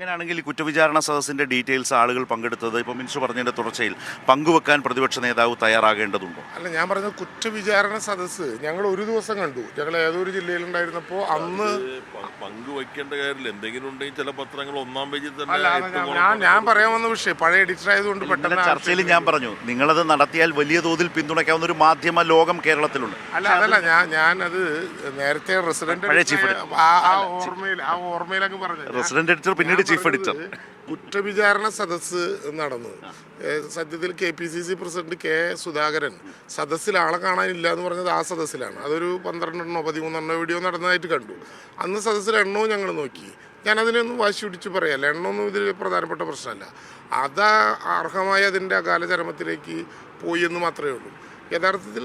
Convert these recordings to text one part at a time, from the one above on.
അങ്ങനെയാണെങ്കിൽ ഈ കുറ്റവിചാരണ സദസ്സിന്റെ ഡീറ്റെയിൽസ് ആളുകൾ പങ്കെടുത്തത് ഇപ്പോൾ മിനിസ്റ്റർ പറഞ്ഞതിന്റെ തുടർച്ചയിൽ പങ്കുവെക്കാൻ പ്രതിപക്ഷ നേതാവ് തയ്യാറാകേണ്ടതുണ്ടോ? അല്ല ഞാൻ പറഞ്ഞത് കുറ്റവിചാരണ സദസ്സ് ഞങ്ങൾ ഒരു ദിവസം കണ്ടു. ഞങ്ങൾ ഏതൊരു ജില്ലയിലുണ്ടായിരുന്നപ്പോൾ അന്ന് പങ്കുവെക്കേണ്ട പങ്കുവയ്ക്കേണ്ട കാര്യമില്ല. എന്തെങ്കിലും ഉണ്ടെങ്കിൽ ചില പത്രങ്ങൾ ഒന്നാം പേജിൽ തന്നെ ഞാൻ- ഞാൻ പറയാൻ വന്ന വിഷയം പഴയ എഡിറ്റർ ആയതുകൊണ്ട് പെട്ടെന്ന് ചർച്ചയിൽ ഞാൻ പറഞ്ഞു നിങ്ങളത് നടത്തിയാൽ വലിയ തോതിൽ പിന്തുണയ്ക്കാവുന്ന ഒരു മാധ്യമ ലോകം കേരളത്തിലുണ്ട്. അല്ല അതല്ല ഞാൻ ഞാനത് നേരത്തെ റെസിഡന്റ് ആ ഓർമ്മയിൽ ആ ഓർമ്മയിലൊക്കെ പറഞ്ഞു റെസിഡന്റ് എഡിറ്റർ പിന്നീട് ചീഫ് എഡിറ്റർ. കുറ്റവിചാരണ സദസ്സ് നടന്നു സത്യത്തിൽ K P C C president K Sudhakaran സദസ്സിൽ ആളെ കാണാനില്ല എന്ന് പറഞ്ഞത് ആ സദസ്സിലാണ്. അതൊരു പന്ത്രണ്ടെണ്ണോ പതിമൂന്നെണ്ണോ വീഡിയോ നടന്നതായിട്ട് കണ്ടു. അന്ന് സദസ്സിൽ എണ്ണവും ഞങ്ങൾ നോക്കി. ഞാനതിനൊന്നും വാശി പിടിച്ച് പറയല്ല എണ്ണമൊന്നും ഇതിൽ പ്രധാനപ്പെട്ട പ്രശ്നമല്ല. അത് അർഹമായ അതിന്റെ അകാല ചരമത്തിലേക്ക് പോയി എന്ന് മാത്രമേ ഉള്ളൂ. യഥാർത്ഥത്തിൽ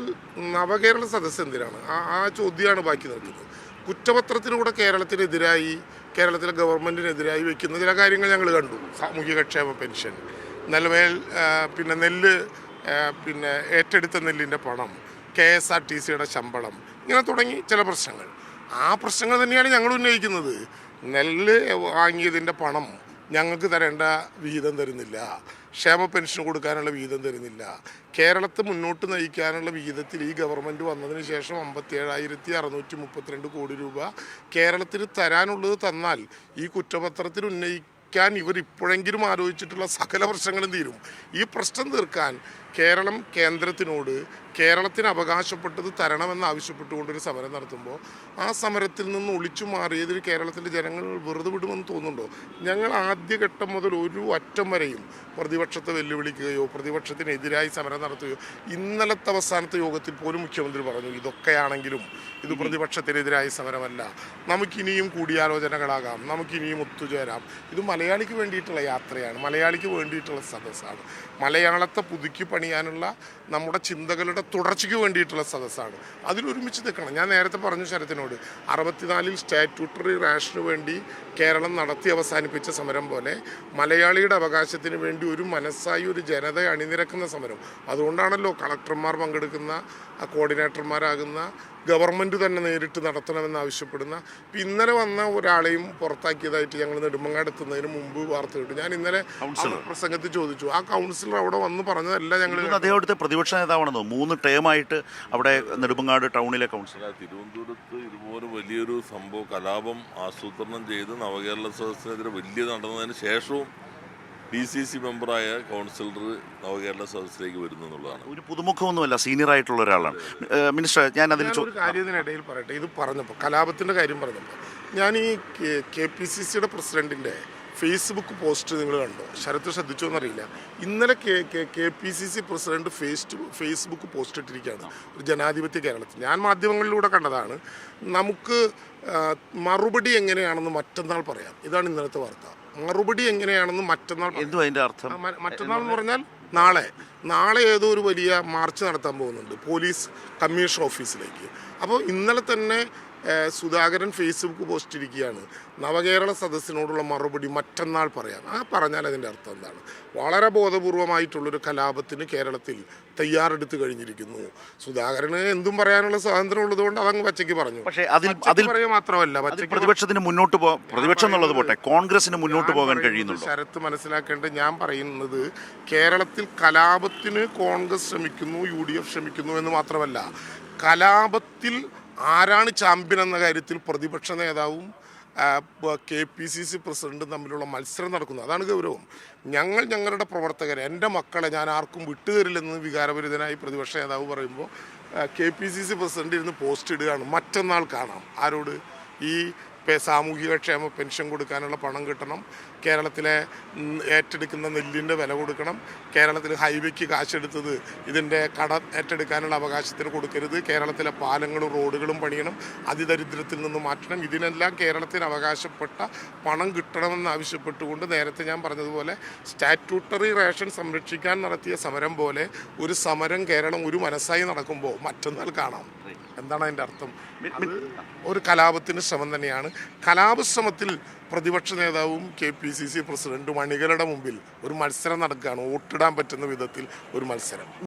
നവകേരള സദസ്സ് എന്തിനാണ്? ആ ആ ചോദ്യമാണ് ബാക്കി നിൽക്കുന്നത് കുറ്റപത്രത്തിലൂടെ കേരളത്തിനെതിരായി കേരളത്തിലെ ഗവൺമെന്റിനെതിരായി വയ്ക്കുന്ന ചില കാര്യങ്ങൾ ഞങ്ങൾ കണ്ടു. സാമൂഹികക്ഷേമ പെൻഷൻ. നെൽവേൽ പിന്നെ നെല്ല് പിന്നെ ഏറ്റെടുത്ത നെല്ലിന്റെ പണം കെ എസ് ആർ ടി സിയുടെ ശമ്പളം ഇങ്ങനെ തുടങ്ങി ചില പ്രശ്നങ്ങൾ. ആ പ്രശ്നങ്ങൾ തന്നെയാണ് ഞങ്ങൾ ഉന്നയിക്കുന്നത്. നെല്ല് വാങ്ങിയതിന്റെ പണം ഞങ്ങൾക്ക് തരേണ്ട വിഹിതം തരുന്നില്ല. ക്ഷേമ പെൻഷൻ കൊടുക്കാനുള്ള വിഹിതം തരുന്നില്ല. കേരളത്തെ മുന്നോട്ട് നയിക്കാനുള്ള വിഹിതത്തിൽ ഈ ഗവൺമെന്റ് വന്നതിന് ശേഷം അമ്പത്തി ഏഴായിരത്തി അറുന്നൂറ്റി മുപ്പത്തിരണ്ട് കോടി രൂപ കേരളത്തിന് തരാനുള്ളത് തന്നാൽ ഈ കുറ്റപത്രത്തിൽ ഉന്നയിക്കാൻ ഇവർ ഇപ്പോഴെങ്കിലും ആലോചിച്ചിട്ടുള്ള സകല പ്രശ്നങ്ങളും തീരും. ഈ പ്രശ്നം തീർക്കാൻ കേരളം കേന്ദ്രത്തിനോട് കേരളത്തിന് അവകാശപ്പെട്ടത് തരണമെന്ന് ആവശ്യപ്പെട്ടുകൊണ്ടൊരു സമരം നടത്തുമ്പോൾ ആ സമരത്തിൽ നിന്ന് ഒളിച്ചു മാറിയതിൽ കേരളത്തിലെ ജനങ്ങൾ വെറുതെ വിടുമെന്ന് തോന്നുന്നുണ്ടോ? ഞങ്ങൾ ആദ്യഘട്ടം മുതൽ ഒരു അറ്റം വരെയും പ്രതിപക്ഷത്തെ വെല്ലുവിളിക്കുകയോ പ്രതിപക്ഷത്തിനെതിരായി സമരം നടത്തുകയോ ഇന്നലത്തെ അവസാനത്തെ യോഗത്തിൽ പോലും മുഖ്യമന്ത്രി പറഞ്ഞു ഇതൊക്കെയാണെങ്കിലും ഇത് പ്രതിപക്ഷത്തിനെതിരായ സമരമല്ല. നമുക്കിനിയും കൂടിയാലോചനകളാകാം. നമുക്കിനിയും ഒത്തുചേരാം. ഇത് മലയാളിക്ക് വേണ്ടിയിട്ടുള്ള യാത്രയാണ് മലയാളിക്ക് വേണ്ടിയിട്ടുള്ള സദസ്സാണ്. മലയാളത്തെ പുതുക്കി പണിയാനുള്ള നമ്മുടെ ചിന്തകളുടെ തുടർച്ചയ്ക്ക് വേണ്ടിയിട്ടുള്ള സദസ്സാണ്. അതിലൊരുമിച്ച് നിൽക്കണം. ഞാൻ നേരത്തെ പറഞ്ഞു ശരത്തിനോട് അറുപത്തിനാലിൽ സ്റ്റാറ്റ്യൂട്ടറി റാഷന് വേണ്ടി കേരളം നടത്തി അവസാനിപ്പിച്ച സമരം പോലെ മലയാളിയുടെ അവകാശത്തിന് വേണ്ടി ഒരു മനസ്സായി ഒരു ജനത അണിനിരക്കുന്ന സമരം. അതുകൊണ്ടാണല്ലോ കളക്ടർമാർ പങ്കെടുക്കുന്ന കോർഡിനേറ്റർമാരാകുന്ന ഗവൺമെന്റ് തന്നെ നേരിട്ട് നടത്തണമെന്ന് ആവശ്യപ്പെടുന്ന ഇപ്പം ഇന്നലെ വന്ന ഒരാളെയും പുറത്താക്കിയതായിട്ട് ഞങ്ങൾ നെടുമങ്ങാട് എത്തുന്നതിന് മുമ്പ് വാർത്ത കിട്ടും. ഞാൻ ഇന്നലെ പ്രസംഗത്തിൽ ചോദിച്ചു ആ കൗൺസിലർ അവിടെ വന്ന് പറഞ്ഞതല്ല ഞങ്ങൾ ഇന്ന് അദ്ദേഹം പ്രതിപക്ഷ നേതാവാണെന്നോ? മൂന്ന് ടേമായിട്ട് അവിടെ നെടുമങ്ങാട് ടൗണിലെ കൗൺസിലർ. തിരുവനന്തപുരത്ത് ഇതുപോലെ വലിയൊരു സംഭവം കലാപം ആസൂത്രണം ചെയ്ത് നവകേരള സദസ്സിനെതിരെ വലിയ നടന്നതിന് ശേഷവും ഡി സി സി മെമ്പറായ കൗൺസിലർ നവകേരള സദസ്സിലേക്ക് വരുന്നു എന്നുള്ളതാണ്. ഒരു പുതുമുഖമൊന്നുമല്ല സീനിയർ ആയിട്ടുള്ള ഒരാളാണ് മിനിസ്റ്റർ ഞാൻ അതിൽ കാര്യത്തിനിടയിൽ പറയട്ടെ. ഇത് പറഞ്ഞപ്പോൾ കലാപത്തിന്റെ കാര്യം പറഞ്ഞപ്പോൾ ഞാൻ ഈ കെ പി സി സിയുടെ പ്രസിഡന്റിന്റെ ഫേസ്ബുക്ക് പോസ്റ്റ് നിങ്ങൾ കണ്ടോ? ശരത്ത് ശ്രദ്ധിച്ചോ എന്നറിയില്ല. ഇന്നലെ K K K P C C president face facebook post ഇട്ടിരിക്കുകയാണ്. ഒരു ജനാധിപത്യ കേരളത്തിൽ. ഞാൻ മാധ്യമങ്ങളിലൂടെ കണ്ടതാണ്. നമുക്ക് മറുപടി എങ്ങനെയാണെന്ന് മറ്റന്നാൾ പറയാം. ഇതാണ് ഇന്നലത്തെ വാർത്ത. മറുപടി എങ്ങനെയാണെന്ന് മറ്റന്നാൾ എന്തു അതിന്റെ അർത്ഥം? മറ്റന്നാൾ എന്ന് പറഞ്ഞാൽ നാളെ. നാളെ ഏതോ ഒരു വലിയ മാർച്ച് നടത്താൻ പോകുന്നുണ്ട് പോലീസ് കമ്മീഷൻ ഓഫീസിലേക്ക്. അപ്പോൾ ഇന്നലെ തന്നെ സുധാകരൻ ഫേസ്ബുക്ക് പോസ്റ്റ് ഇരിക്കുകയാണ്. നവകേരള സദസ്സിനോടുള്ള മറുപടി മറ്റന്നാൾ പറയാം. ആ പറഞ്ഞാൽ അതിന്റെ അർത്ഥം എന്താണ്? വളരെ ബോധപൂർവമായിട്ടുള്ളൊരു കലാപത്തിന് കേരളത്തിൽ തയ്യാറെടുത്ത് കഴിഞ്ഞിരിക്കുന്നു. സുധാകരന് എന്തും പറയാനുള്ള സ്വാതന്ത്ര്യം ഉള്ളതുകൊണ്ട് അതങ്ങ് പച്ചയ്ക്ക് പറഞ്ഞു. പക്ഷേ അതിൽ അതിൽ പറയുക മാത്രമല്ല പ്രതിപക്ഷത്തിന് മുന്നോട്ട് പോ പ്രതിപക്ഷം എന്നുള്ളത് പോട്ടെ കോൺഗ്രസിന് മുന്നോട്ട് പോകാൻ കഴിയുന്നു ശരത്ത് മനസ്സിലാക്കേണ്ടത് ഞാൻ പറയുന്നത് കേരളത്തിൽ കലാപത്തിന് കോൺഗ്രസ് ശ്രമിക്കുന്നു യു ഡി എഫ് ശ്രമിക്കുന്നു എന്ന് മാത്രമല്ല കലാപത്തിൽ ആരാണ് ചാമ്പ്യൻ എന്ന കാര്യത്തിൽ പ്രതിപക്ഷ നേതാവും കെ പി സി സി പ്രസിഡന്റും തമ്മിലുള്ള മത്സരം നടക്കുന്നു. അതാണ് ഗൗരവം. ഞങ്ങൾ ഞങ്ങളുടെ പ്രവർത്തകരെ എന്റെ മക്കളെ ഞാൻ ആർക്കും വിട്ടുതരില്ലെന്ന് വികാരപരിതനായി പ്രതിപക്ഷ നേതാവ് പറയുമ്പോൾ K P C C president ഇരുന്ന് പോസ്റ്റ് ഇടുകയാണ്. മറ്റന്നാൾ കാണാം. ആരോട്? ഈ സാമൂഹിക ക്ഷേമ പെൻഷൻ കൊടുക്കാനുള്ള പണം കിട്ടണം. കേരളത്തിലെ ഏറ്റെടുക്കുന്ന നെല്ലിന്റെ വില കൊടുക്കണം. കേരളത്തിൽ ഹൈവേക്ക് കാശെടുത്തത് ഇതിന്റെ കട ഏറ്റെടുക്കാനുള്ള അവകാശത്തിന് കൊടുക്കരുത്. കേരളത്തിലെ പാലങ്ങളും റോഡുകളും പണിയണം. അതിദരിദ്രത്തിൽ നിന്ന് മാറ്റണം. ഇതിനെല്ലാം കേരളത്തിന് അവകാശപ്പെട്ട പണം കിട്ടണമെന്ന് ആവശ്യപ്പെട്ടുകൊണ്ട് നേരത്തെ ഞാൻ പറഞ്ഞതുപോലെ സ്റ്റാറ്റ്യൂട്ടറി റേഷൻ സംരക്ഷിക്കാൻ നടത്തിയ സമരം പോലെ ഒരു സമരം കേരളം ഒരു മനസ്സായി നടക്കുമ്പോൾ മറ്റന്നാൾ കാണാം. എന്താണ് അതിന്റെ അർത്ഥം? ഒരു കലാപത്തിന് ശ്രമം തന്നെയാണ്. കലാപശ്രമത്തിൽ പ്രതിപക്ഷ നേതാവും കെ പി സി സി പ്രസിഡന്റും അണികളുടെ മുമ്പിൽ ഒരു മത്സരം നടക്കുകയാണ്. വോട്ടിടാൻ പറ്റുന്ന വിധത്തിൽ ഒരു മത്സരം.